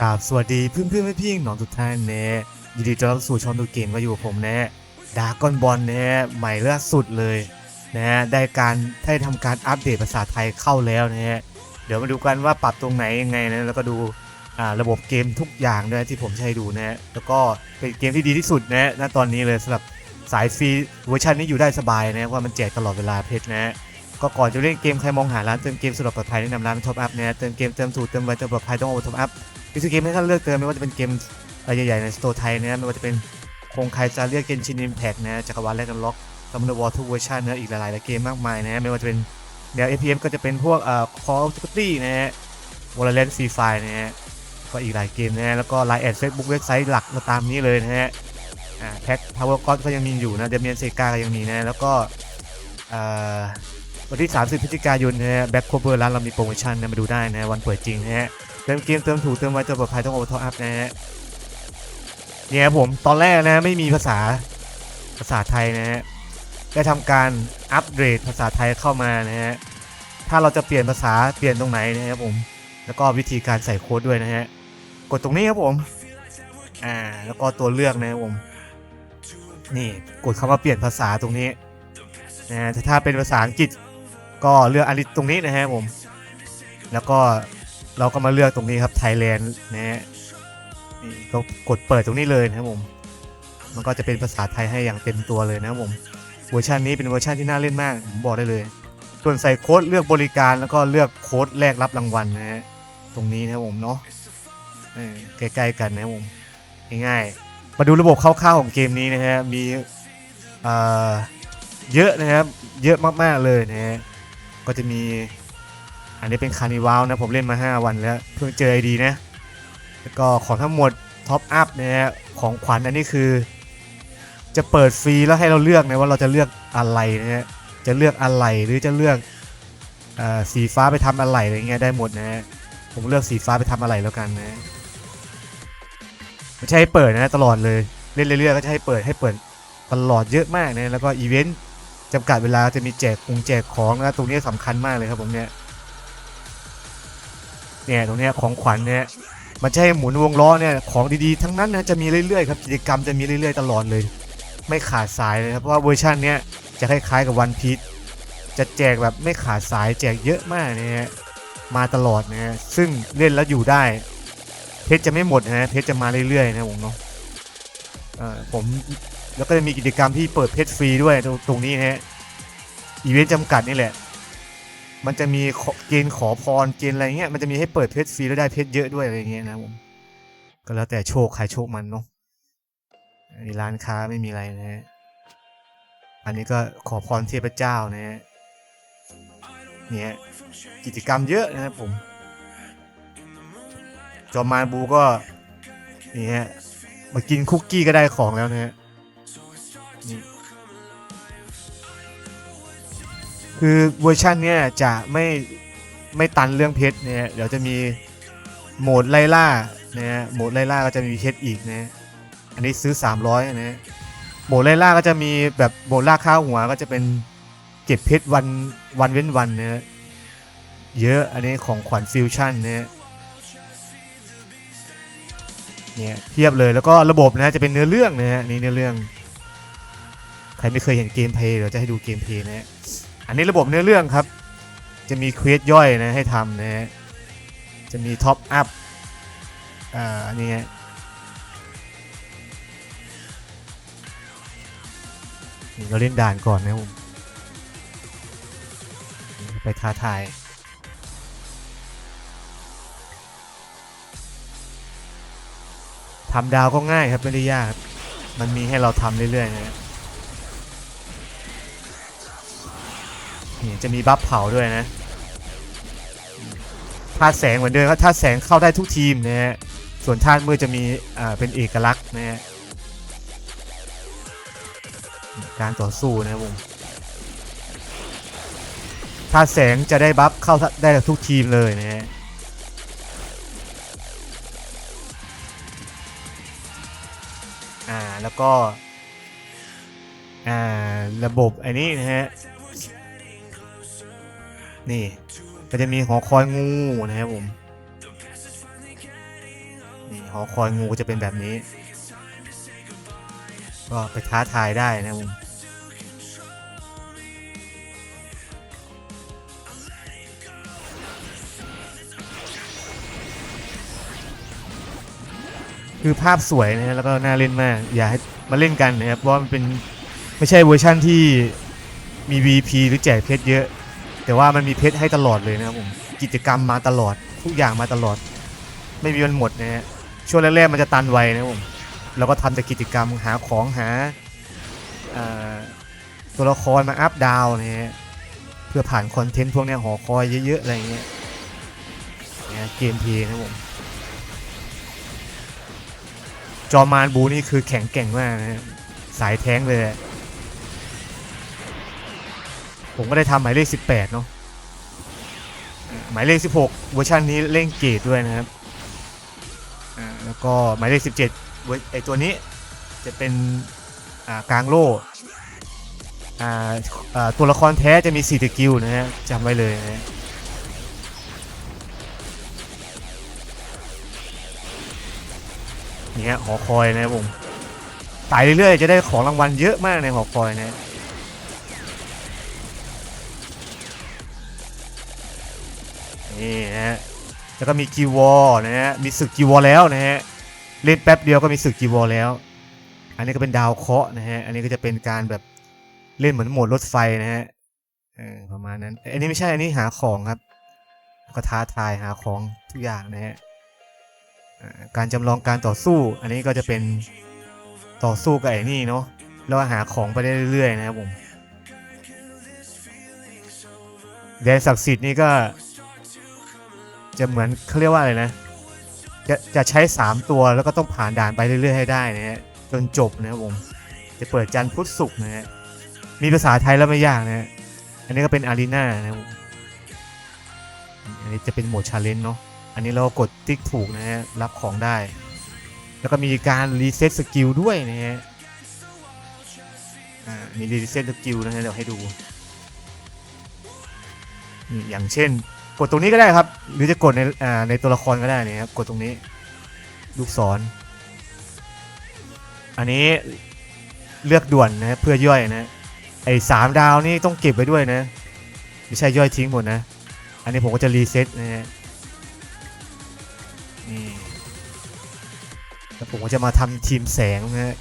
กราบสวัสดีเพื่อนเพื่อนๆพี่น้องทุกท่านเนะยินดีต้อนรับสู่ช่องดูเกมก็อยู่กับผมนะดากอนบอลนะใหม่ล่าสุดเลยนะได้การได้ทำการอัปเดตภาษาไทยเข้าแล้วนะฮะเดี๋ยวมาดูกันว่าปรับตรงไหนยังไงนะแล้วก็ดูระบบเกมทุกอย่างด้วยที่ผมใช้ดูนะฮะแล้วก็เป็นเกมที่ดีที่สุดนะณตอนนี้เลยสำหรับสายฟรีเวอร์ชันนี้อยู่ได้สบายนะว่ามันแจกตลอดเวลาเพชรนะก็ก่อนจะเล่นเกมใครมองหาร้านเติมเกมสะดวกปลอดภัยแนะนำร้านท็อปอัพนะเติมเกมเติมถูกเติมไวเติมปลอดภัยต้องโอท็อปอัพ มีทุกเกมให้ท่านเลือกเติมไม่ว่าจะเป็นเกมรายใหญ่ๆในสโตร์ไทยนะไม่ว่าจะเป็นโคงไครจาเรียกเกนชินอิมแพกนะจักรวาลแรกกันล็อกซัมเมอร์วอลทุกเวอร์ชันนะอีกหลายๆเกมมากมายนะไม่ว่าจะเป็นแนว APM ก็จะเป็นพวกเอ่อ Call of Duty นะฮะ Valorant Free Fire นะฮะก็อีกหลายเกมนะฮะแล้วก็ไลน์แอดเฟซบุ๊กเว็บไซต์หลักมาตามนี้เลยนะฮะอ่าแพ็คพาวเวอร์ก็ก็ยังมีอยู่นะเดเมียนเซกาก็ยังมีนะแล้วก็เอ่อวันที่ 30 พฤศจิกายนนะฮะแบ็คโคเบอร์ร้านเรามีโปรโมชั่นนะมาดูได้นะวันเปิดจริงนะฮะ เติมเกมเติมถูกเติมไวเติมปลอดภัยต้องโอทออัพนะฮะเนี่ยครับผมตอนแรกนะไม่มีภาษาภาษาไทยนะฮะได้ทำการอัปเกรดภาษาไทยเข้ามานะฮะถ้าเราจะเปลี่ยนภาษาเปลี่ยนตรงไหนนะครับผม แล้วก็วิธีการใส่โค้ดด้วยนะฮะกดตรงนี้ครับผมอ่าแล้วก็ตัวเลือกนะครับผมนี่กดคำว่าเปลี่ยนภาษาตรงนี้นะฮะถ้าเป็นภาษาอังกฤษก็เลือกอันนี้ตรงนี้นะฮะผม แล้วก็ เราก็มาเลือกตรงนี้ครับไทยแลนด์นะฮะนี่ก็กดเปิดตรงนี้เลยนะครับผม มันก็จะเป็นภาษาไทยให้อย่างเต็มตัวเลยนะครับผมเวอร์ชันนี้เป็นเวอร์ชันที่น่าเล่นมากผมบอกได้เลย ส่วนใส่โค้ดเลือกบริการแล้วก็เลือกโค้ดแลกรับรางวัลนะฮะตรงนี้นะครับผมเนาะใกล้ๆกันนะครับผมง่ายๆมาดูระบบคร่าวๆของเกมนี้นะฮะมีเอ่อเยอะนะครับเยอะมากๆเลยนะฮะก็จะมี อันนี้เป็นคานิวาลนะผมเล่นมา 5 วันแล้วเพิ่งเจอไอดีนะแล้วก็ของทั้งหมดท็อปอัพนะฮะของขวัญอันนี้คือ จะเปิดฟรีแล้วให้เราเลือกนะว่าเราจะเลือกอะไรนะฮะจะเลือกอะไรหรือจะเลือกอสีฟ้าไปทำอะไรอะไรเงี้ยได้หมดนะฮะผมเลือกสีฟ้าไปทำอะไรแล้วกันนะไม่ใช่ให้เปิดนะตลอดเลยเล่นเรื่อยๆก็จะให้เปิดให้เปิดตลอดเยอะมากนะแล้วก็อีเวนต์จำกัดเวลาจะมีแจกคงแจกของนะตรงนี้สำคัญมากเลยครับผมเนี่ย เนี่ยตรงนี้ของขวัญเนี่ยมันให้หมุนวงล้อเนี่ยของดีๆทั้งนั้นนะจะมีเรื่อยๆครับกิจกรรมจะมีเรื่อยๆตลอดเลย ไม่ขาดสายเลยครับเพราะว่าเวอร์ชันเนี้ยจะคล้ายๆกับวันพีชจะแจกแบบไม่ขาดสายแจกเยอะมากเนะฮะมาตลอดนะฮะซึ่งเล่นแล้วอยู่ได้ เพชรจะไม่หมดนะเพชรจะมาเรื่อยๆนะผมเนาะเอ่อผมแล้วก็จะมีกิจกรรมที่เปิดเพชรฟรีด้วยตรงนี้นะฮะอีเวนต์จำกัดนี่แหละ มันจะมีเกณฑ์ขอพรเกณฑ์อะไรเงี้ยมันจะมีให้เปิดเพชรฟรีแล้วได้เพชรเยอะด้วยอะไรเงี้ยนะผมก็แล้วแต่โชคใครโชคมันเนาะในร้านค้าไม่มีอะไรนะฮะอันนี้ก็ขอพรเทพเจ้านะฮะเนี่ยกิจกรรมเยอะนะครับผม จอมมารบูก็นี่ฮะมากินคุกกี้ก็ได้ของแล้วนะฮะนี่ คือเวอร์ชันเนี้ยจะไม่ไม่ตันเรื่องเพชรเนี่ยเดี๋ยวจะมีโหมดไล่ล่านะฮะโหมดไล่ล่าก็จะมีเพชรอีกนะอันนี้ซื้อ 300นะฮะโหมดไล่ล่าก็จะมีแบบโหมดล่าข้าวหัวก็จะเป็นเก็บเพชรวันวันเว้นวันนะเยอะอันนี้ของขวัญฟิวชั่นนะฮะเนี่ยเทียบเลยแล้วก็ระบบนะจะเป็นเนื้อเรื่องนะฮะนี่เนื้อเรื่อง ใครไม่เคยเห็นเกมเพลย์เดี๋ยวจะให้ดูเกมเพลย์นะฮะ อันนี้ระบบเนื้อเรื่องครับ จะมีเควสย่อยนะให้ทำนะฮะจะมีท็อปอัพอ่าอันนี้ฮะนี่เราเล่นด่านก่อนนะผมไปท้าทายทำดาวก็ง่ายครับไม่ได้ยาก มันมีให้เราทำเรื่อยๆนะฮะ นี่จะมีบัฟเผาด้วยนะธาตุแสงเหมือนเดิมครับธาตุแสงเข้าได้ทุกทีมนะฮะส่วนธาตุมืดจะมีอ่าเป็นเอกลักษณ์นะฮะการต่อสู้นะครับผมธาตุแสงจะได้บัฟเข้าได้ทุกทีมเลยนะฮะอ่าแล้วก็อ่าระบบไอ้นี้นะฮะ นี่ก็จะมีหอคอยงูนะครับผมนี่หอคอยงูจะเป็นแบบนี้ ก็ไปท้าทายได้นะครับผมคือภาพสวยนะแล้วก็น่าเล่นมาก อย่าให้มาเล่นกันนะครับเพราะมันเป็นไม่ใช่เวอร์ชั่นที่มี VP หรือแจกเพชรเยอะ แต่ว่ามันมีเพชรให้ตลอดเลยนะครับผมกิจกรรมมาตลอด ทุกอย่างมาตลอด ไม่มีวันหมดนะฮะช่วงแรกๆมันจะตันไวนะครับผมเราก็ทำแต่กิจกรรมหาของหาตัวละครมาอัพดาวน์นะฮะเพื่อผ่านคอนเทนต์พวกเนี้ยหอคอยเยอะๆอะไรอย่างเงี้ยเนี่ยเกมเพย์นะครับผมจอมานบูนี่คือแข็งแกร่งมากนะสายแท้งเลย ผมก็ได้ทำหมายเลข 18 เนาะหมายเลข 16 เวอร์ชันนี้เล่นเกรดด้วยนะครับอ่าแล้วก็หมายเลข 17เวอร์ไอตัวนี้จะเป็นอ่ากลางโล่อ่าอ่าตัวละครแท้จะมี4สกิลนะฮะจำไว้เลยนะฮะนี่ฮะหอคอยนะครับผมไต่เรื่อยๆจะได้ของรางวัลเยอะมากในหอคอยนะ นี่นะฮะแล้วก็มีกีวอลนะฮะมีศึกกีวอลแล้วนะฮะเล่นแป๊บเดียวก็มีศึกกีวอลแล้ว อันนี้ก็เป็นดาวเคราะห์นะฮะอันนี้ก็จะเป็นการแบบเล่นเหมือนโหมดรถไฟนะฮะประมาณนั้น อันนี้ไม่ใช่อันนี้หาของครับ ก็ท้าทายหาของทุกอย่างนะฮะการจำลองการต่อสู้ อันนี้ก็จะเป็นต่อสู้กับไอ้นี่เนาะแล้วหาของไปได้เรื่อยๆนะครับผมแดนศักดิ์สิทธิ์นี่ก็ จะเหมือนเขาเรียกว่าอะไรนะ จะจะใช้ 3 ตัวแล้วก็ต้องผ่านด่านไปเรื่อยๆให้ได้นะฮะจนจบนะครับผมจะเปิดจันทร์พุธศุกร์นะฮะมีภาษาไทยแล้วไม่ยากนะฮะอันนี้ก็เป็นอารีนานะครับผมอันนี้จะเป็นโหมดชาเลนจ์เนาะอันนี้เรากดติ๊กถูกนะฮะรับของได้ แล้วก็มีการรีเซ็ตสกิลด้วยนะฮะมีรีเซ็ตสกิลนะฮะเดี๋ยวให้ดู อย่างเช่น กดตรงนี้ก็ได้ครับ หรือจะกดในอ่าในตัวละครก็ได้นะครับกดตรงนี้ ลูกศร อันนี้เลือกด่วนนะเพื่อย่อยนะไอ้สามดาวนี่ต้องเก็บไว้ด้วยนะ ไม่ใช่ย่อยทิ้งหมดนะ อันนี้ผมก็จะรีเซ็ตนะฮะนี่แล้วผมก็จะมาทำทีมแสงนะฮะ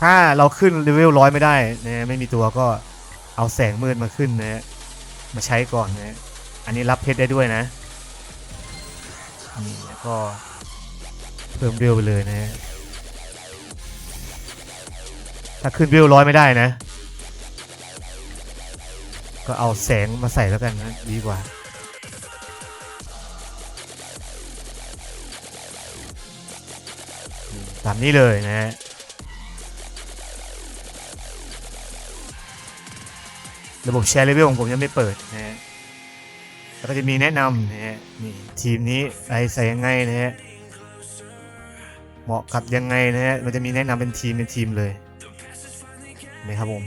ถ้าเราขึ้นเลเวลร้อยไม่ได้นะฮะไม่มีตัวก็เอาแสงมืดมาขึ้นนะฮะมาใช้ก่อนนะฮะ อันนี้รับเพชรได้ด้วยนะนี่แล้วก็เพิ่มเร็วไปเลยนะฮะถ้าขึ้นเวลร้อยไม่ได้นะ ก็เอาแสงมาใส่แล้วกันนะดีกว่าตามนี้เลยนะฮะระบบแชร์เลเวลของผมยังไม่เปิดนะฮะ แล้วก็จะมีแนะนำนะฮะนี่ทีมนี้ไรใส่ยังไงนะฮะเหมาะกับยังไงนะฮะมันจะมีแนะนำเป็นทีมเป็นทีมเลยนะครับผม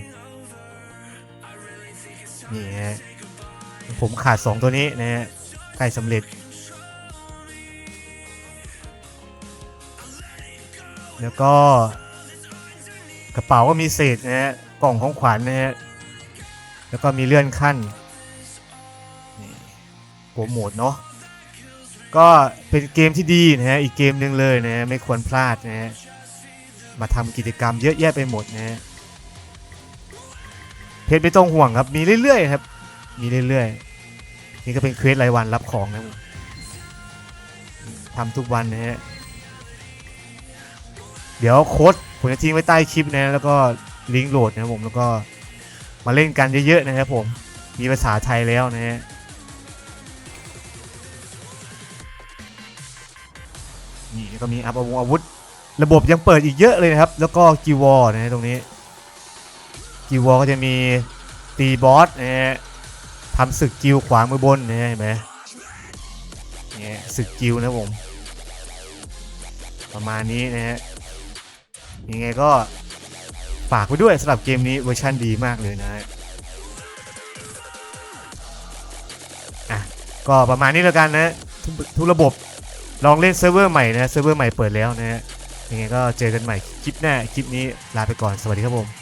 นี่ฮะผมขาด 2 ตัวนี้นะฮะใกล้สำเร็จ แล้วก็กระเป๋าก็มีเศษนะฮะกล่องของขวัญนะฮะแล้วก็มีเลื่อนขั้น โปรโมทเนาะก็เป็นเกมที่ดีนะฮะอีกเกมหนึ่งเลยนะฮะไม่ควรพลาดนะฮะมาทำกิจกรรมเยอะแยะไปหมดนะฮะเพจไม่ต้องห่วงครับมีเรื่อยๆครับมีเรื่อยๆนี่ก็เป็นเควสรายวันรับของนะผมทำทุกวันนะฮะเดี๋ยวโค้ดผมจะทิ้งไว้ใต้คลิปนะแล้วก็ลิงก์โหลดนะผมแล้วก็มาเล่นกันเยอะๆนะครับผมมีภาษาไทยแล้วนะฮะ นี่ก็มีอัพอาวุธ ระบบยังเปิดอีกเยอะเลยนะครับ แล้วก็กีวอร์นะตรงนี้กิววอลก็จะมีตีบอสนะฮะทำศึกกิวขวางมือบนนะเห็นไหมเนี่ยศึกกิวนะผม ประมาณนี้นะฮะยังไงก็ฝากไว้ด้วยสำหรับเกมนี้เวอร์ชันดีมากเลยนะฮะอะก็ประมาณนี้แล้วกันนะทุกระบบ ลองเล่นเซิร์ฟเวอร์ใหม่นะเซิร์ฟเวอร์ใหม่เปิดแล้วนะฮะยังไงก็เจอกันใหม่คลิปหน้าคลิปนี้ลาไปก่อนสวัสดีครับผม